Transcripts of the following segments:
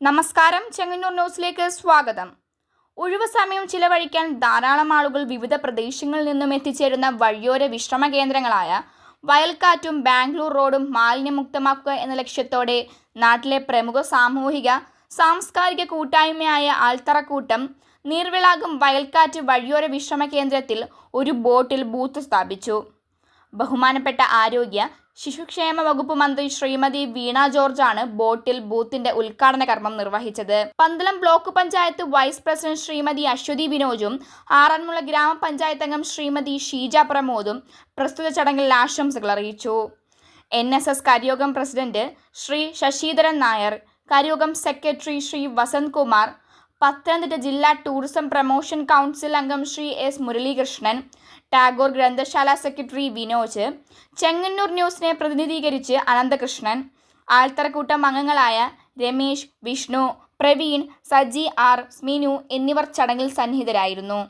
നമസ്കാരം ചെങ്ങന്നൂർ ന്യൂസിലേക്ക് സ്വാഗതം. ഒഴിവു സമയം ചിലവഴിക്കാൻ ധാരാളം ആളുകൾ വിവിധ പ്രദേശങ്ങളിൽ നിന്നും എത്തിച്ചേരുന്ന വഴിയോര വിശ്രമ കേന്ദ്രങ്ങളായ വയൽക്കാറ്റും ബാംഗ്ലൂർ റോഡും മാലിന്യമുക്തമാക്കുക എന്ന ലക്ഷ്യത്തോടെ നാട്ടിലെ പ്രമുഖ സാമൂഹിക സാംസ്കാരിക കൂട്ടായ്മയായ ആൽത്തറക്കൂട്ടം നീർവിളാകും വയൽക്കാറ്റ് വഴിയോര വിശ്രമ കേന്ദ്രത്തിൽ ഒരു ബോട്ടിൽ ബൂത്ത് സ്ഥാപിച്ചു. ബഹുമാനപ്പെട്ട ആരോഗ്യ ശിശുക്ഷേമ വകുപ്പ് മന്ത്രി ശ്രീമതി വീണ ജോർജാണ് ബോട്ടിൽ ബൂത്തിന്റെ ഉദ്ഘാടന കർമ്മം നിർവഹിച്ചത്. Pandalam block panchayat vice president Shrimati Aswathi വിനോജും Aranmula ഗ്രാമപഞ്ചായത്ത് അംഗം ശ്രീമതി ഷീജ പ്രമോദും പ്രസ്തുത ചടങ്ങിൽ ആശംസകൾ അറിയിച്ചു. എൻ എസ് എസ് കാര്യയോഗം പ്രസിഡന്റ് ശ്രീ ശശിധരൻ നായർ കാര്യയോഗം സെക്രട്ടറി ശ്രീ വസന്ത് കുമാർ പത്തനംതിട്ട ജില്ലാ ടൂറിസം പ്രൊമോഷൻ കൗൺസിൽ അംഗം ശ്രീ എസ് മുരളീകൃഷ്ണൻ ടാഗോർ ഗ്രന്ഥശാല സെക്രട്ടറി വിനോജ് ചെങ്ങന്നൂർ ന്യൂസിനെ പ്രതിനിധീകരിച്ച് അനന്തകൃഷ്ണൻ ആൽത്തറക്കൂട്ടം അംഗങ്ങളായ രമേശ് വിഷ്ണു പ്രവീൺ സജി ആർ സ്മിനു എന്നിവർ ചടങ്ങിൽ സന്നിഹിതരായിരുന്നു.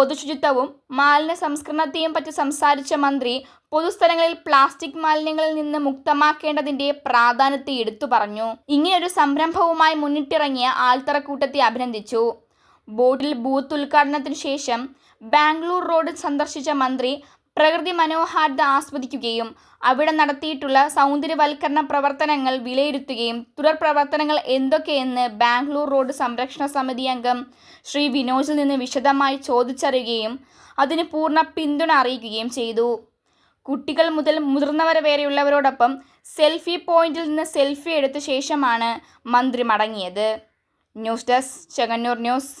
പൊതുശുചിത്വവും മാലിന്യ സംസ്കരണത്തെയും പറ്റി സംസാരിച്ച മന്ത്രി പൊതുസ്ഥലങ്ങളിൽ പ്ലാസ്റ്റിക് മാലിന്യങ്ങളിൽ നിന്ന് മുക്തമാക്കേണ്ടതിന്റെ പ്രാധാന്യത്തെ എടുത്തു പറഞ്ഞു. ഇങ്ങനെയൊരു സംരംഭവുമായി മുന്നിട്ടിറങ്ങിയ ആൽത്തറക്കൂട്ടത്തെ അഭിനന്ദിച്ചു. ബോട്ടിൽ ബൂത്ത് ഉദ്ഘാടനത്തിന് ശേഷം ബാംഗ്ലൂർ റോഡ് സന്ദർശിച്ച മന്ത്രി പ്രകൃതി മനോഹാരിത ആസ്വദിക്കുകയും അവിടെ നടത്തിയിട്ടുള്ള സൗന്ദര്യവൽക്കരണ പ്രവർത്തനങ്ങൾ വിലയിരുത്തുകയും തുടർ പ്രവർത്തനങ്ങൾ എന്തൊക്കെയെന്ന് ബാംഗ്ലൂർ റോഡ് സംരക്ഷണ സമിതി അംഗം ശ്രീ വിനോജിൽ നിന്ന് വിശദമായി ചോദിച്ചറിയുകയും അതിന് പൂർണ പിന്തുണ അറിയിക്കുകയും ചെയ്തു. കുട്ടികൾ മുതൽ മുതിർന്നവർ വരെയുള്ളവരോടൊപ്പം സെൽഫി പോയിന്റിൽ നിന്ന് സെൽഫി എടുത്ത ശേഷമാണ് മന്ത്രി മടങ്ങിയത്. News desk Chengannur news.